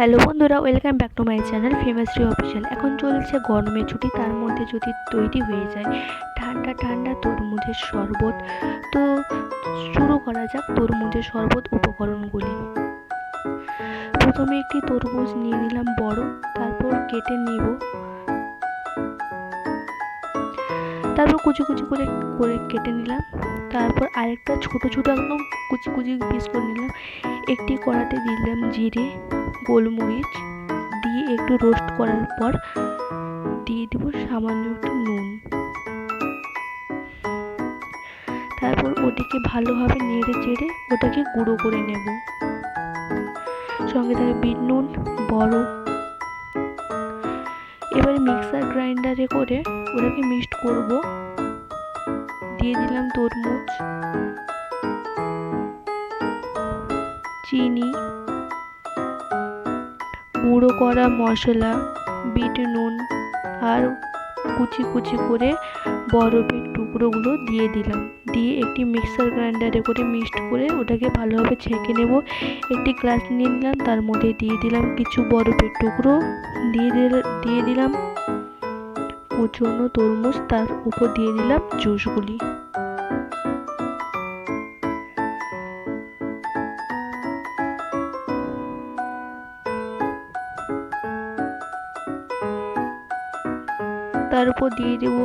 Hello বন্ধুরা, welcome back to my channel ফেমাসরি official এখন চলছে গরমের ছুটি, তার মধ্যে যদি তৈরি হয়ে যায় ঠান্ডা ঠান্ডা তরমুজের শরবত, তো শুরু করা যাক তরমুজের শরবত উপকরণগুলি। প্রথমে একটি তরমুজ নিয়ে নিলাম বড়, তারপর কেটে নিব। তারপর কুচি কুচি করে করে কেটে নিলাম। তারপর আরেকটা ছোট ছোট একদম কুচি কুচি পিস করে নিলাম। একটি কড়াতে দিলাম জিরে গোলমরিচ দিয়ে একটু রোস্ট করার পর দিয়ে দেব সামান্য একটু নুন। তারপর ওটিকে ভালোভাবে নেড়ে চেড়ে ওটাকে গুঁড়ো করে নেব। সঙ্গে থাকে বিট নুন, বরফ, এবারে মিক্সার গ্রাইন্ডারে করে ওটাকে মিক্সড করব। দিয়ে দিলাম তরমুজ, চিনি গুঁড়ো করা মশলা, বিট নুন আর কুচি কুচি করে বরফের টুকরোগুলো দিয়ে দিলাম। দিয়ে একটি মিক্সার গ্রাইন্ডারে করে মিক্সড করে ওটাকে ভালোভাবে ছেঁকে নেব। একটি গ্লাস নিয়ে নিলাম, তার মধ্যে দিয়ে দিলাম কিছু বরফের টুকরো। দিয়ে দিয়ে দিলাম কুচনো তরমুজ, তার উপর দিয়ে দিলাম জুসগুলি। তার উপর দিয়ে দেবো।